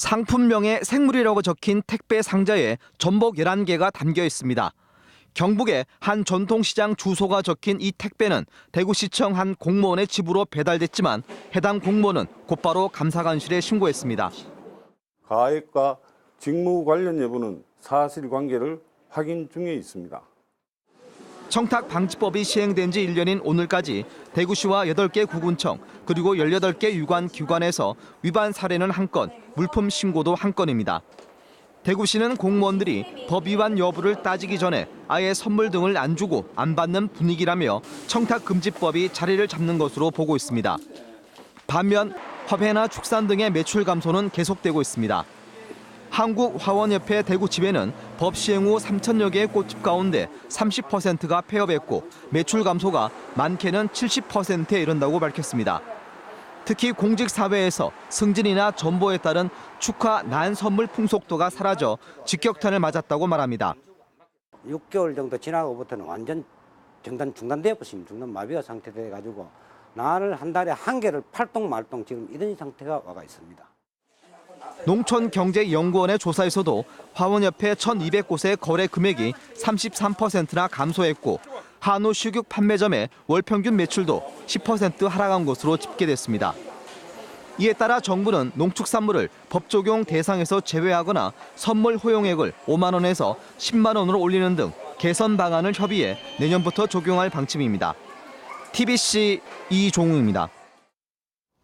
상품명에 생물이라고 적힌 택배 상자에 전복 11개가 담겨 있습니다. 경북의 한 전통시장 주소가 적힌 이 택배는 대구시청 한 공무원의 집으로 배달됐지만 해당 공무원은 곧바로 감사관실에 신고했습니다. 가액과 직무 관련 여부는 사실관계를 확인 중에 있습니다. 청탁 방지법이 시행된 지 1년인 오늘까지 대구시와 8개 구군청 그리고 18개 유관 기관에서 위반 사례는 한 건, 물품 신고도 한 건입니다. 대구시는 공무원들이 법 위반 여부를 따지기 전에 아예 선물 등을 안 주고 안 받는 분위기라며 청탁 금지법이 자리를 잡는 것으로 보고 있습니다. 반면 화훼나 축산 등의 매출 감소는 계속되고 있습니다. 한국화원협회 대구집에는 법 시행 후 3천여 개의 꽃집 가운데 30%가 폐업했고 매출 감소가 많게는 70%에 이른다고 밝혔습니다. 특히 공직사회에서 승진이나 전보에 따른 축하 난 선물 풍속도가 사라져 직격탄을 맞았다고 말합니다. 6개월 정도 지나고부터는 완전 정단 중단되어 버습니다. 중단 마비가 상태돼 가지고 나를 한 달에 한 개를 팔동 말동 지금 이런 상태가 와가 있습니다. 농촌경제연구원의 조사에서도 화원협회 1,200곳의 거래 금액이 33%나 감소했고 한우 식육 판매점의 월 평균 매출도 10% 하락한 것으로 집계됐습니다. 이에 따라 정부는 농축산물을 법 적용 대상에서 제외하거나 선물 허용액을 5만 원에서 10만 원으로 올리는 등 개선 방안을 협의해 내년부터 적용할 방침입니다. TBC 이종우입니다.